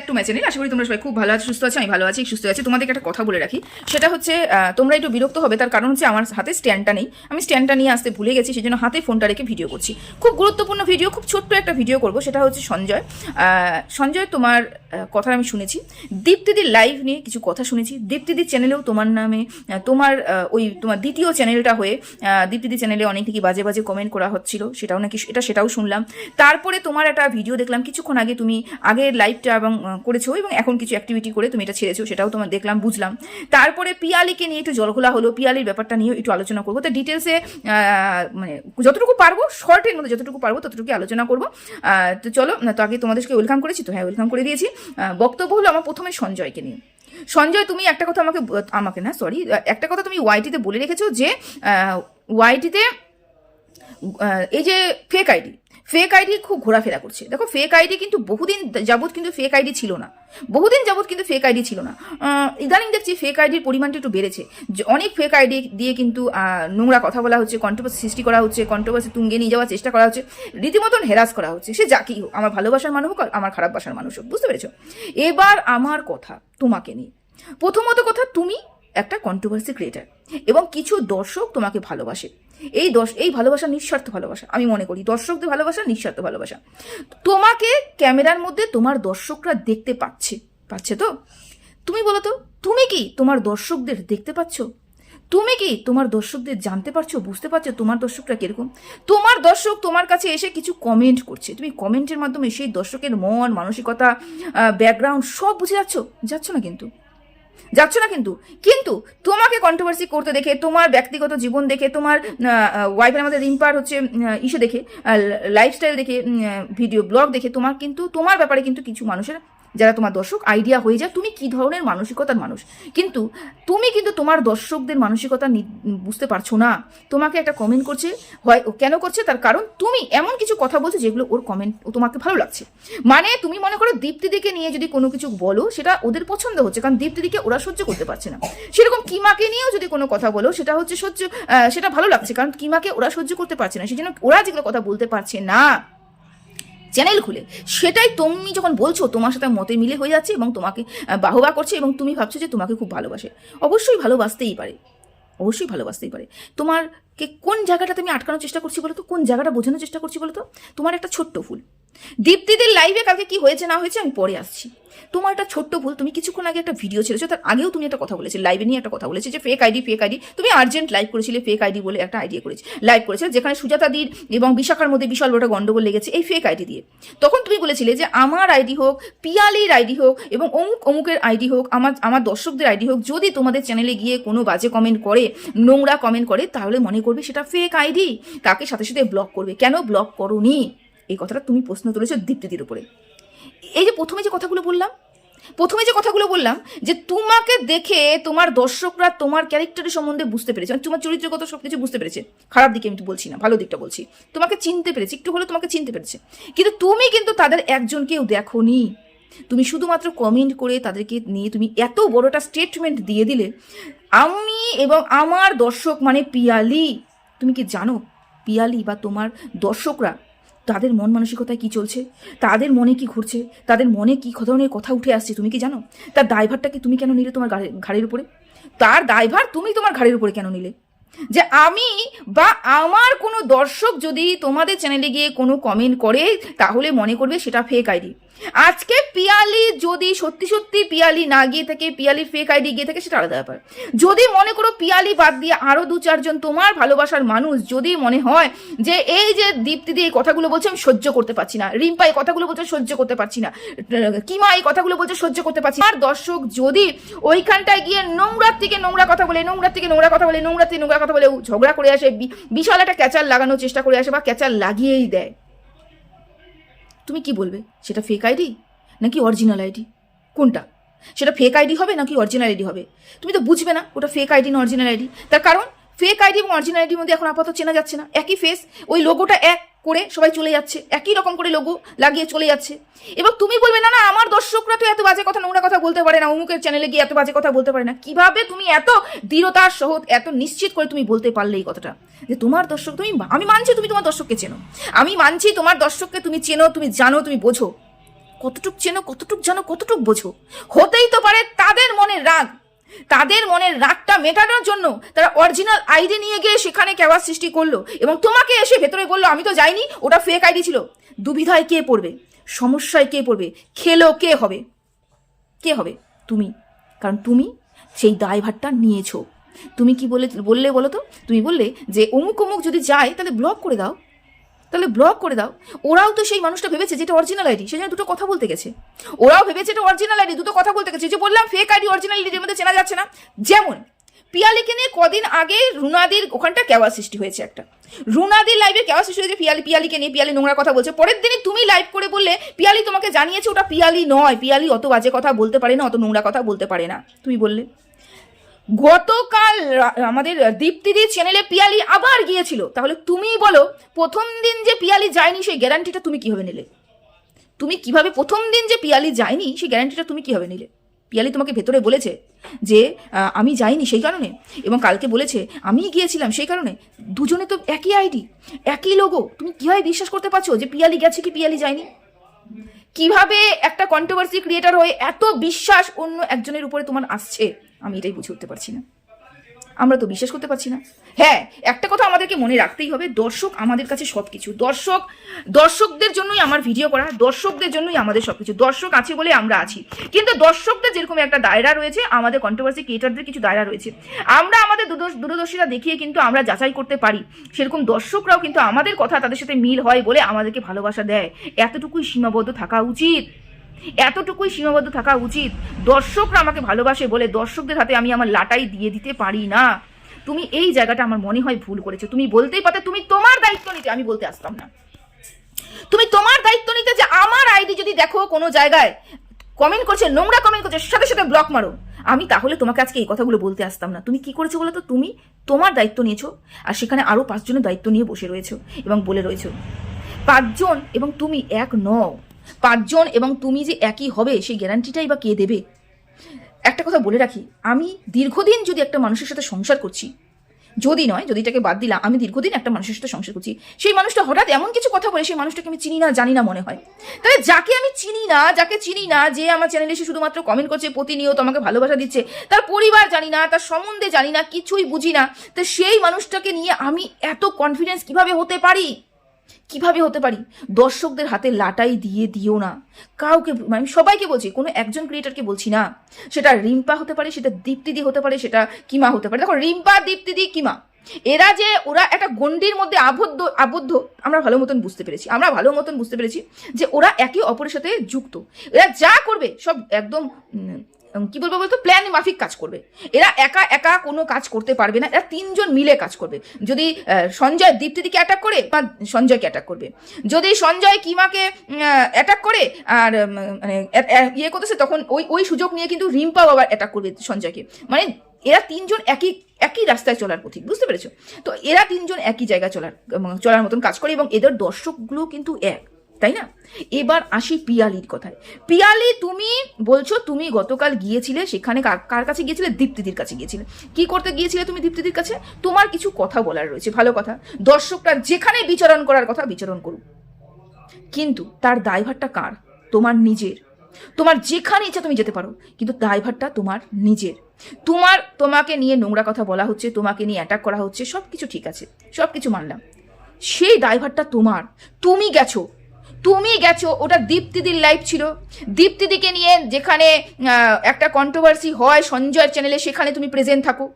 একটু ম্যাচে নেই আশা করি তোমরা সবাই খুব ভালো আছো, সুস্থ আছো, আমি ভালো আছি, সুস্থ আছি। তোমাদেরকে একটা কথা বলে রাখি। সেটা হচ্ছে তোমরা একটু বিরক্ত হবে, তার কারণ হচ্ছে আমার হাতে স্ট্যান্ডটা নেই। আমি স্ট্যান্ডটা নিয়ে আসতে ভুলে গেছি সেই জন্য হাতে ফোনটা রেখে ভিডিও করছি। খুব গুরুত্বপূর্ণ ভিডিও খুব ছোট্ট একটা ভিডিও করব, সেটা হচ্ছে সঞ্জয়। সঞ্জয়, তোমার কথা আমি শুনেছি। দীপ্তিদির লাইভ নিয়ে কিছু কথা শুনেছি। দীপ্তিদির চ্যানেলেও তোমার নামে তোমার ওই তোমার দ্বিতীয় চ্যানেলটা হয়ে দীপ্তিদি চ্যানেলে অনেক নাকি বাজে বাজে কমেন্ট করা হচ্ছিল, সেটাও নাকি, এটা সেটাও শুনলাম। তারপরে তোমার একটা ভিডিও দেখলাম, কিছুক্ষণ আগে তুমি আগের লাইভটা এবং করেছ এবং এখন কিছু অ্যাক্টিভিটি করে তুমি এটা ছেড়েছো, সেটাও তোমার দেখলাম, বুঝলাম। তারপরে পিয়ালিকে নিয়ে একটু জলঘোলা হলো, পিয়ালির ব্যাপারটা নিয়েও একটু আলোচনা করব। তো ডিটেলসে মানে যতটুকু পারব শর্টের মধ্যে যতটুকু পারব ততটুকু আলোচনা করব। তো চলো তো আগে তোমাদেরকে ওয়েলকাম করেছি তো? হ্যাঁ ওয়েলকাম করে দিয়েছি। বক্তব্য হলো আমার প্রথমে সঞ্জয়কে নিয়ে। সঞ্জয়, তুমি একটা কথা আমাকে আমাকে না সরি একটা কথা তুমি ওয়াইটিতে বলে রেখেছো যে ওয়াইটিতে এই যে ফেক আইডি ফেক আইডি খুব ঘোরাফেরা করছে। দেখো ফেক আইডি কিন্তু বহুদিন যাবৎ কিন্তু ফেক আইডি ছিল না। বহুদিন যাবৎ কিন্তু ফেক আইডি ছিল না। ইদানিং দেখছি ফেক আইডির পরিমাণটা একটু বেড়েছে। অনেক ফেক আইডি দিয়ে কিন্তু নোংরা কথা বলা হচ্ছে কন্ট্রোভার্সি সৃষ্টি করা হচ্ছে কন্ট্রোভার্সি তুঙ্গে নিয়ে যাওয়ার চেষ্টা করা হচ্ছে, রীতিমতন হেরাস করা হচ্ছে। সে যাকেই হোক, আমার ভালোবাসার মানুষ হোক আমার খারাপ বাসার মানুষ হোক, বুঝতে পেরেছ? এবার আমার কথা তোমাকে নিয়ে। প্রথমত কথা, তুমি একটা কন্ট্রোভার্সি ক্রিয়েটার এবং কিছু দর্শক তোমাকে ভালোবাসে। এই দর্শ, এই ভালোবাসা নিঃস্বার্থ ভালোবাসা, আমি মনে করি। দর্শকদের ভালোবাসা নিঃস্বার্থ ভালোবাসা। তোমাকে ক্যামেরার মধ্যে তোমার দর্শকরা দেখতে পাচ্ছে। পাচ্ছে তো? তুমি বলো তো, তুমি কি তোমার দর্শকদের দেখতে পাচ্ছ? তুমি কি তোমার দর্শকদের জানতে পারছ, বুঝতে পারছ তোমার দর্শকরা কীরকম? তোমার দর্শক তোমার কাছে এসে কিছু কমেন্ট করছে। তুমি কমেন্টের মাধ্যমে সেই দর্শকের মন, মানসিকতা ব্যাকগ্রাউন্ড সব বুঝে যাচ্ছ? যাচ্ছ না কিন্তু? যাচ্ছ না কিন্তু। কিন্তু তোমাকে কন্ট্রোভার্সি করতে দেখে তোমার ব্যক্তিগত জীবন দেখে তোমার ওয়াইফের মধ্যে রিম্পার হচ্ছে আহ, ইসে দেখে লাইফস্টাইল দেখে ভিডিও ব্লগ দেখে তোমার কিন্তু তোমার ব্যাপারে কিন্তু কিছু মানুষের যারা তোমার দর্শক আইডিয়া হয়ে যায় তুমি কি ধরনের মানসিকতার মানুষ। কিন্তু তুমি কিন্তু তোমার দর্শকদের মানসিকতা বুঝতে পারছ না। তোমাকে একটা কমেন্ট করছে, হয় ও কেন করছে, তার কারণ তুমি এমন কিছু কথা বলছো যেগুলো ওর কমেন্ট ও তোমাকে ভালো লাগছে। মানে তুমি মনে করো দীপ্তিদিকে নিয়ে যদি কোনো কিছু বলো, সেটা ওদের পছন্দ হচ্ছে, কারণ দীপ্তিদিকে ওরা সহ্য করতে পারছে না। সেরকম কিমাকে নিয়েও যদি কোনো কথা বলো, সেটা হচ্ছে সহ্য সেটা ভালো লাগছে, কারণ কিমাকে ওরা সহ্য করতে পারছে না। সেই জন্য ওরা যেগুলো কথা বলতে পারছে না। চ্যানেল খুলে। সেটাই তুমি যখন বলছো, তোমার সাথে মতে মিলে হয়ে যাচ্ছে এবং তোমাকে বাহবা করছে এবং তুমি ভাবছ যে তোমাকে খুব ভালোবাসে। অবশ্যই ভালোবাসতেই পারে। অবশ্যই ভালোবাসতেই পারে। তোমারকে কোন জায়গাটা তুমি আটকানোর চেষ্টা করছি বলো তো কোন জায়গাটা বোঝানোর চেষ্টা করছি বলো তো তোমার একটা ছোট্ট ভুল দীপ্তিদের লাইভে কালকে কি হয়েছে না হয়েছে আমি পরে আসছি। তোমার একটা ছোট্ট ভুল, তুমি কিছুক্ষণ আগে একটা ভিডিও ছেড়েছো তার আগেও তুমি একটা কথা বলেছিলে লাইভে নিয়ে একটা কথা বলেছে যে ফেক আইডি ফেক আইডি তুমি আর্জেন্ট লাইভ করেছিলে ফেক আইডি বলে একটা আইডিয়া করেছি লাইভ করেছিলে, যেখানে সুজাতাদির এবং বিশাখার মধ্যে বিশাল বড় গন্ডগোল লেগেছে এই ফেক আইডি দিয়ে। তখন তুমি বলেছিলে যে আমার আইডি হোক, পিয়ালির আইডি হোক এবং অমুক অমুকের আইডি হোক, আমার আমার দর্শকদের আইডি হোক, যদি তোমাদের চ্যানেলে গিয়ে কোনো বাজে কমেন্ট করে, নোংরা কমেন্ট করে, তাহলে মনে করবে সেটা ফেক আইডি তাকে সাথে সাথে ব্লক করবে? কেন ব্লক করোনি? এই কথাটা তুমি প্রশ্ন তুলেছো দীপ্তিদির উপরে। এই যে প্রথমে যে কথাগুলো বললাম, প্রথমে যে কথাগুলো বললাম যে তোমাকে দেখে তোমার দর্শকরা তোমার ক্যারেক্টারের সম্বন্ধে বুঝতে পেরেছে মানে তোমার চরিত্রগত সব কিছু বুঝতে পেরেছে। খারাপ দিকে আমি বলছি না, ভালো দিকটা বলছি। তোমাকে চিনতে পেরেছে, একটু হলেও তোমাকে চিনতে পেরেছে। কিন্তু তুমি কিন্তু তাদের একজনকেও দেখোনি। তুমি শুধুমাত্র কমেন্ট করে তাদেরকে নিয়ে তুমি এত বড়টা স্টেটমেন্ট দিয়ে দিলে, আমি এবং আমার দর্শক মানে পিয়ালি। তুমি কি জানো পিয়ালি বা তোমার দর্শকরা তাদের মন মানসিকতায় কী চলছে? তাদের মনে কি ঘুরছে? তাদের মনে কি ধরনের কথা উঠে আসছে? তুমি কি জানো? তার দায়ভারটাকে তুমি কেন নিলে তোমার ঘাড়ে- ঘাড়ের উপরে? তার দায়ভার তুমি তোমার ঘাড়ের উপরে কেন নিলে? যে আমি বা আমার কোনো দর্শক যদি তোমাদের চ্যানেলে গিয়ে কোনো কমেন্ট করে, তাহলে মনে করবে সেটা ফেক আইডি আজকে পিয়ালি যদি সত্যি সত্যি পিয়ালি না গিয়ে থাকে, পিয়ালি ফেক আইডি গিয়ে থাকে, সেটা আলাদা ব্যাপার। যদি মনে করো পিয়ালি বাদ দিয়ে আরও দু চারজন তোমার ভালোবাসার মানুষ, যদি মনে হয় যে এই যে দীপ্তি দিয়ে এই কথাগুলো বলছে, আমি সহ্য করতে পারছি না। রিম্পা এই কথাগুলো বলছে সহ্য করতে পারছি না। কিমা এই কথাগুলো বলছে, সহ্য করতে পারছি আর দর্শক যদি ওইখানটায় গিয়ে নোংরার থেকে নোংরা কথা বলে, নোংরার থেকে নোংরা কথা বলে, নোংরার থেকে নোংরা কথা বলে, ঝগড়া করে আসে বিশাল একটা ক্যাচার লাগানোর চেষ্টা করে আসে বা ক্যাচার লাগিয়েই দেয়। তুমি কি বলবে? সেটা ফেক আইডি নাকি অরিজিনাল আইডি কোনটা? সেটা ফেক আইডি হবে নাকি অরিজিনাল আইডি হবে? তুমি তো বুঝবে না, ওটা ফেক আইডি না অরিজিনাল আইডি তার কারণ ফেক আইডি এবং অরিজিনাল আইডির মধ্যে এখন আপাতত চেনা যাচ্ছে না। একই ফেস ওই লোগোটা এক করে সবাই চলে যাচ্ছে। একই রকম করে লোগো লাগিয়ে চলে যাচ্ছে। এবং তুমি বলবে, না না, আমার দর্শকরা তো এত বাজে কথা, নোংরা কথা বলতে পারে না। অমুকের চ্যানেলে গিয়ে এত বাজে কথা বলতে পারে না। কীভাবে তুমি এত দৃঢ়তার সহ এত নিশ্চিত করে তুমি বলতে পারলে এই কথাটা? যে তোমার দর্শক, তুমি আমি মানছি তুমি তোমার দর্শককে চেনো। আমি মানছি তোমার দর্শককে তুমি চেনো, তুমি জানো, তুমি বোঝো। কতটুক চেনো, কতটুক জানো, কতটুক বোঝো। হতেই তো পারে তাদের মনে রাগ। তাদের মনের রাগটা মেটানোর জন্য তারা অরিজিনাল আইডি নিয়ে গিয়ে সেখানে কেওয়ার সৃষ্টি করল এবং তোমাকে এসে ভেতরে বলল, আমি তো যাইনি, ওটা ফেক আইডি ছিল। দুবিধায় কে পড়বে? সমস্যায় কে পড়বে? খেলো কে হবে? কে হবে? তুমি। কারণ তুমি সেই দায়ভারটা নিয়েছো। তুমি কি বলে, বললে বলো তো? তুমি বললে যে অমুক অমুক যদি যায়, তাহলে ব্লক করে দাও। তাহলে ব্লক করে দাও। ওরাও তো সেই মানুষটা ভেবেছে যেটা অরিজিনাল আইডি সে জন্য দুটো কথা বলতে গেছে। ওরাও ভেবেছে এটা অরিজিনাল আইডি দুটো কথা বলতে গেছে। যে বললাম ফেক আইডি অরিজিনাল আইডির মধ্যে চেনা যাচ্ছে না। যেমন, পিয়ালিকে নিয়ে কদিন আগে রুনাদির ওখানটা কেওয়া সৃষ্টি হয়েছে একটা। রুনাদির লাইভে কেওয়া সৃষ্টি হয়েছে পিয়ালি, পিয়ালিকে নিয়ে পিয়ালি নোংরা কথা বলছে। পরের দিনই তুমি লাইভ করে বললে, পিয়ালি তোমাকে জানিয়েছে ওটা পিয়ালি নয়। পিয়ালি অত বাজে কথা বলতে পারে না, অত নোংরা কথা বলতে পারে না। তুমি বললে। গতকাল আমাদের দীপ্তিদি চ্যানেলে পিয়ালি আবার গিয়েছিল। তাহলে তুমি বলো, প্রথম দিন যে পিয়ালি যায়নি সেই গ্যারান্টিটা তুমি কীভাবে নিলে? তুমি কীভাবে প্রথম দিন যে পিয়ালি যায়নি সেই গ্যারান্টিটা তুমি কীভাবে নিলে? পিয়ালি তোমাকে ভেতরে বলেছে যে আমি যাইনি সেই কারণে, এবং কালকে বলেছে, আমি গিয়েছিলাম সেই কারণে। দুজনে তো একই আইডি একই লোগো তুমি কীভাবে বিশ্বাস করতে পারছ যে পিয়ালি গেছে কি পিয়ালি যায়নি? কীভাবে একটা কন্ট্রোভার্সি ক্রিয়েটার হয়ে এত বিশ্বাস অন্য একজনের উপরে তোমার আসছে? আমি এটাই বুঝে উঠতে পারছি না। আমরা তো বিশ্বাস করতে পারছি না। হ্যাঁ একটা কথা আমাদেরকে মনে রাখতেই হবে, দর্শক আমাদের কাছে সব কিছু দর্শক, দর্শকদের জন্যই আমার ভিডিও করা, দর্শকদের জন্যই আমাদের সব কিছু দর্শক আছে বলে আমরা আছি। কিন্তু দর্শকদের যেরকম একটা দায়রা রয়েছে, আমাদের কন্ট্রোভার্সি ক্রিয়েটারদের কিছু দায়রা রয়েছে। আমরা আমাদের দূরদর্শ- দূরদর্শিতা দেখিয়ে কিন্তু আমরা যাচাই করতে পারি। সেরকম দর্শকরাও কিন্তু আমাদের কথা তাদের সাথে মিল হয় বলে আমাদেরকে ভালোবাসা দেয়। এতটুকুই সীমাবদ্ধ থাকা উচিত। এতটুকুই সীমাবদ্ধ থাকা উচিত। দর্শকরা আমাকে ভালোবাসে বলে, দর্শকদের হাতে আমি আমার লাটাই দিয়ে দিতে পারি না। তুমি এই জায়গাটা আমার মনে হয় ভুল করেছ। তুমি বলতেই পারতে, তুমি তোমার দায়িত্ব নিতে, আমি বলতে আসতাম না। তুমি তোমার দায়িত্ব নিতে যে আমার আইডি যদি দেখো কোনো জায়গায় কমেন্ট করছে, নোংরা কমেন্ট করছে, সাথে সাথে ব্লক মারো। আমি তাহলে তোমাকে আজকে এই কথাগুলো বলতে আসতাম না। তুমি কি করেছ বলো তো? তুমি তোমার দায়িত্ব নিয়েছো আর সেখানে আরও পাঁচজনের দায়িত্ব নিয়ে বসে রয়েছো এবং বলে রয়েছো। পাঁচজন এবং তুমি এক নও। পাঁচজন এবং তুমি যে একই হবে, সেই গ্যারান্টিটাই বা কে দেবে? একটা কথা বলে রাখি, আমি দীর্ঘদিন যদি একটা মানুষের সাথে সংসার করছি, যদি নয়, যদি এটাকে বাদ দিলাম, আমি দীর্ঘদিন একটা মানুষের সাথে সংসার করছি, সেই মানুষটা হঠাৎ এমন কিছু কথা বলে, সেই মানুষটাকে আমি চিনি না, জানি না মনে হয়। তাহলে যাকে আমি চিনি না, যাকে চিনি না, যে আমার চ্যানেলে এসে শুধুমাত্র কমেন্ট করছে, প্রতিনিয়ত আমাকে ভালোবাসা দিচ্ছে, তার পরিবার জানি না, তার সম্বন্ধে জানি না, কিছুই বুঝি না, তো সেই মানুষটাকে নিয়ে আমি এত কনফিডেন্স কীভাবে হতে পারি? কীভাবে হতে পারি? দর্শকদের হাতে লাটাই দিয়ে দিও না। কাউকে মানে আমি সবাইকে বলছি, কোনো একজন ক্রিয়েটারকে বলছি না। সেটা রিম্পা হতে পারে, সেটা দীপ্তিদি হতে পারে, সেটা কিমা হতে পারে। দেখো, রিম্পা, দীপ্তিদি, কিমা। এরা যে, ওরা একটা গণ্ডির মধ্যে আবদ্ধ আবদ্ধ, আমরা ভালো মতন বুঝতে পেরেছি। আমরা ভালো মতন বুঝতে পেরেছি যে ওরা একে অপরের সাথে যুক্ত। এরা যা করবে, সব একদম কি বলব বলতো? প্ল্যান মাফিক কাজ করবে। এরা একা একা কোনো কাজ করতে পারবে না। এরা তিনজন মিলে কাজ করবে। যদি সঞ্জয় দীপ্তিদিকে অ্যাটাক করে, বা সঞ্জয়কে অ্যাটাক করবে। যদি সঞ্জয় কিমাকে অ্যাটাক করে, আর মানে ইয়ে করতেছে, তখন ওই ওই সুযোগ নিয়ে কিন্তু রিম্পাও আবার অ্যাটাক করবে সঞ্জয়কে। মানে এরা তিনজন একই একই রাস্তায় চলার পথিক, বুঝতে পেরেছ? তো এরা তিনজন একই জায়গায় চলার চলার মতন কাজ করে, এবং এদের দর্শকগুলো কিন্তু এক। তাই না? এবার আসি পিয়ালির কথায়। পিয়ালি, তুমি বলছো তুমি গতকাল গিয়েছিলে সেখানে কার- কাছে গিয়েছিলে? দীপ্তিদির কাছে গিয়েছিলে। কি করতে গিয়েছিলে তুমি দীপ্তিদির কাছে? তোমার কিছু কথা বলার রয়েছে, ভালো কথা। দর্শকরা যেখানে বিচরণ করার কথা বিচরণ করুক। কিন্তু তার দায়ভারটা কার? তোমার নিজের। তোমার যেখানে ইচ্ছা তুমি যেতে পারো, কিন্তু দায়ভারটা তোমার নিজের। তোমার, তোমাকে নিয়ে নোংরা কথা বলা হচ্ছে, তোমাকে নিয়ে অ্যাটাক করা হচ্ছে সব কিছু ঠিক আছে সব কিছু মানলাম। সেই দায়ভারটা তোমার। তুমি গেছো তুমি গেছো, ওটা দীপ্তিদির লাইভ ছিল। দীপ্তিদিকে নিয়ে যেখানে একটা কন্ট্রোভার্সি হয় সঞ্জয়ের চ্যানেলে সেখানে তুমি প্রেজেন্ট থাকো।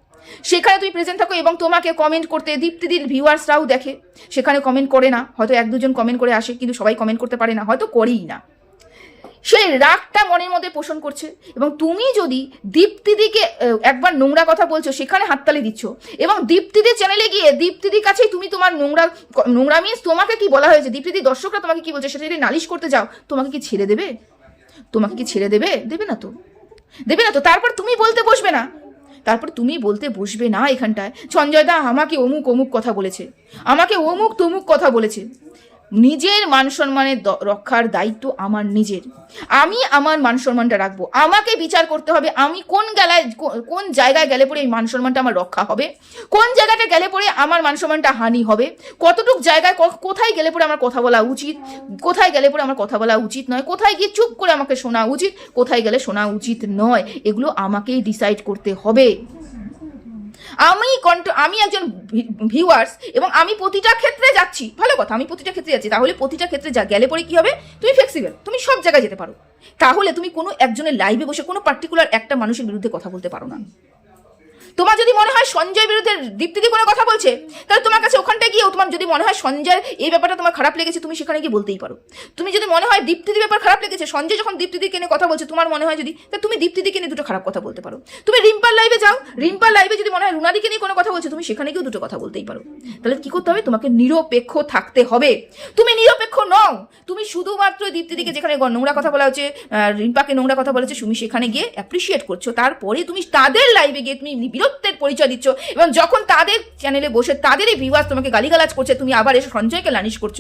সেখানে তুমি প্রেজেন্ট থাকো এবং তোমাকে কমেন্ট করতে দীপ্তিদির ভিউয়ার্সরাও দেখে। সেখানে কমেন্ট করে না, হয়তো এক দুজন কমেন্ট করে আসে, কিন্তু সবাই কমেন্ট করতে পারে না, হয়তো করেই না। সেই রাগটা মনের মধ্যে পোষণ করছে। এবং তুমি যদি দীপ্তিদিকে একবার নোংরা কথা বলছো, সেখানে হাততালি দিচ্ছ, এবং দীপ্তিদির চ্যানেলে গিয়ে দীপ্তিদির কাছেই তুমি তোমার নোংরা নোংরা মিন্স তোমাকে কি বলা হয়েছে? দীপ্তিদি, দর্শকরা তোমাকে কি বলছে? সেটা যদি নালিশ করতে যাও, তোমাকে কি ছেড়ে দেবে? তোমাকে কি ছেড়ে দেবে? দেবে না তো। দেবে না তো। তারপর তুমি বলতে বসবে না। তারপর তুমি বলতে বসবে না এখানটায়। সঞ্জয় দা আমাকে অমুক অমুক কথা বলেছে। আমাকে অমুক তমুক কথা বলেছে। নিজের মান সম্মানের রক্ষার দায়িত্ব আমার নিজের। আমি আমার মান সম্মানটা রাখব। আমাকে বিচার করতে হবে আমি কোন গেলায় কোন জায়গায় গেলে পরে এই মান সম্মানটা আমার রক্ষা হবে? কোন জায়গাটা গেলে পরে আমার মান সম্মানটা হানি হবে? কতটুক জায়গায় কোথায় গেলে পরে আমার কথা বলা উচিত? কোথায় গেলে পরে আমার কথা বলা উচিত নয়? কোথায় গিয়ে চুপ করে আমাকে শোনা উচিত? কোথায় গেলে শোনা উচিত নয়? এগুলো আমাকেই ডিসাইড করতে হবে। আমি কন্ট আমি একজন ভিউয়ার্স এবং আমি প্রতিটা ক্ষেত্রে যাচ্ছি। ভালো কথা, আমি প্রতিটা ক্ষেত্রে যাচ্ছি। তাহলে প্রতিটা ক্ষেত্রে যা, গেলে পরে কি হবে? তুমি ফ্লেক্সিবেল তুমি সব জায়গায় যেতে পারো। তাহলে তুমি কোনো একজনের লাইভে বসে কোনো পার্টিকুলার একটা মানুষের বিরুদ্ধে কথা বলতে পারো না। তোমার যদি মনে হয় সঞ্জয় বিরুদ্ধে দীপ্তিদি কোনো কথা বলছে, তাহলে তোমার কাছে ওখানটা গিয়ে তোমার যদি মনে হয় সঞ্জয় এই ব্যাপারটা তোমার খারাপ লেগেছে, তুমি সেখানে গিয়ে বলতেই পারো। তুমি যদি মনে হয় দীপ্তিদি ব্যাপার খারাপ লেগেছে, সঞ্জয় যখন দীপ্তিদিকে কেনে কথা বলছে, তোমার মনে হয় যদি, তা তুমি দীপ্তিদিকে নিয়ে দুটো খারাপ কথা বলতে পারো। তুমি রিম্পার লাইভে যাও, রিম্পার লাইভে যদি মনে হয় রুনাদিকে নিয়ে কোনো কথা বলছে, তুমি সেখানে গিয়েও দুটো কথা বলতেই পারো। তাহলে কি করতে হবে? তোমাকে নিরপেক্ষ থাকতে হবে। তুমি নিরপেক্ষ নও। তুমি শুধুমাত্র দীপ্তিদিকে যেখানে নোংরা কথা বলা হচ্ছে রিম্পাকে নোংরা কথা বলেছে তুমি সেখানে গিয়ে অ্যাপ্রিসিয়েট করছ। তারপরে তুমি তাদের লাইভে গিয়ে তুমি বীরত্বের পরিচয় দিচ্ছ এবং যখন তাদের চ্যানেলে বসে তাদেরই ভিউয়ার্স তোমাকে গালিগালাজ করছে, তুমি আবার এসে সঞ্জয়কে লানিশ করছ।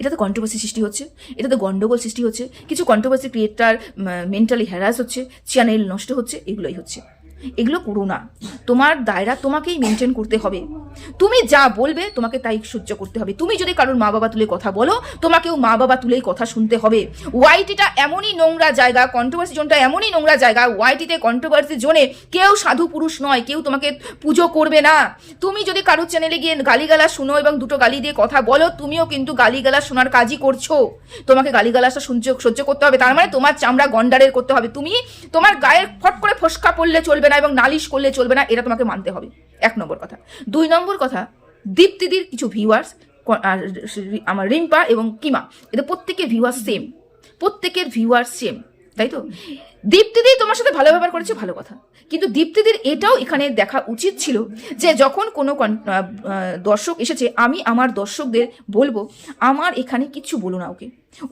এটা তো কন্ট্রোভার্সি সৃষ্টি হচ্ছে, এটা তো গন্ডগোল সৃষ্টি হচ্ছে, কিছু কন্ট্রোভার্সি ক্রিয়েটার মেন্টালি হ্যারাস হচ্ছে চ্যানেল নষ্ট হচ্ছে, এগুলোই হচ্ছে। এগুলো করো না। তোমার দায়রা তোমাকেই মেনটেন করতে হবে। তুমি যা বলবে তোমাকে তাই সহ্য করতে হবে। তুমি যদি কারোর মা বাবা তুলে কথা বলো, তোমাকেও মা বাবা তুলেই কথা শুনতে হবে। ওয়াইটিটা এমনই নোংরা জায়গা কন্ট্রোভার্সি জোনটা এমনই নোংরা জায়গা ওয়াইটিতে কন্ট্রোভার্সি জোনে কেউ সাধু পুরুষ নয়, কেউ তোমাকে পুজো করবে না। তুমি যদি কারোর চ্যানেলে গিয়ে গালিগালা শুনো এবং দুটো গালি দিয়ে কথা বলো, তুমিও কিন্তু গালিগালা শোনার কাজই করছ। তোমাকে গালিগালাসটা সহ্য সহ্য করতে হবে। তার মানে তোমার চামড়া গন্ডারের করতে হবে। তুমি তোমার গায়ের ফট করে ফসকা পড়লে চলবে না। এবং নালিশ করলে চলবে না, এটা তোমাকে মানতে হবে। এক নম্বর কথা। দুই নম্বর কথা, দীপ্তিদির কিছু ভিউয়ার্স আমার রিম্পা এবং কিমা, এদের প্রত্যেকের ভিউয়ার্স সেম প্রত্যেকের ভিউয়ার্স সেম তাই তো? দীপ্তিদি তোমার সাথে ভালো ব্যবহার করেছে, ভালো কথা। কিন্তু দীপ্তিদির এটাও এখানে দেখা উচিত ছিল যে যখন কোনো দর্শক এসেছে, আমি আমার দর্শকদের বলব, আমার এখানে কিচ্ছু বলো না ওকে।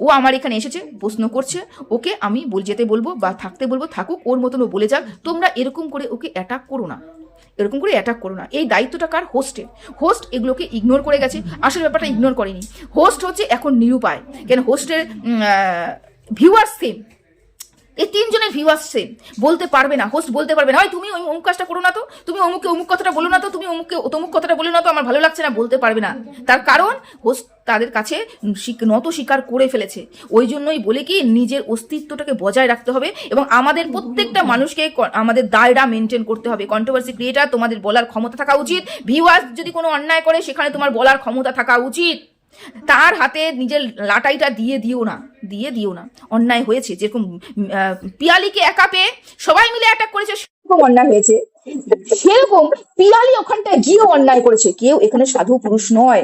ও আমার এখানে এসেছে, প্রশ্ন করছে, ওকে আমি বল যেতে বলব বা থাকতে বলব, থাকুক, ওর মতন ও বলে যাক, তোমরা এরকম করে ওকে অ্যাটাক করো না। এরকম করে অ্যাটাক করো না। এই দায়িত্বটা কার? হোস্টের হোস্ট এগুলোকে ইগনোর করে গেছে, আসল ব্যাপারটা ইগনোর করেনি। হোস্ট হচ্ছে এখন নিরুপায়। কেন? হোস্টের ভিউয়ার সেম এই তিনজনের ভিউয়ার্স সেম বলতে পারবে না হোস্ট বলতে পারবে না। হয় তুমি অমুক কাজটা করো না তো, তুমি অমুকে অমুক কথাটা বলো না তো, তুমি অমুককে তমুক কথাটা বলো না তো, আমার ভালো লাগছে না, বলতে পারবে না। তার কারণ হোস্ট তাদের কাছে নত স্বীকার করে ফেলেছে। ওই জন্যই বলে কি, নিজের অস্তিত্বটাকে বজায় রাখতে হবে এবং আমাদের প্রত্যেকটা মানুষকে আমাদের দায়রা মেনটেন করতে হবে। কন্ট্রোভার্সি ক্রিয়েটার তোমাদের বলার ক্ষমতা থাকা উচিত। ভিউয়ার্স যদি কোনো অন্যায় করে, সেখানে তোমার বলার ক্ষমতা থাকা উচিত। তার হাতে নিজের লাটাইটা দিয়ে দিও না, দিয়ে দিও না। অন্যায় হয়েছে, যেরকম পিয়ালিকে একা পেয়ে সবাই মিলে অ্যাটাক করেছে, সেরকম অন্যায় হয়েছে। সেরকম পিয়ালি ওখানটায় গিয়েও অন্যায় করেছে, কেউ এখানে সাধু পুরুষ নয়।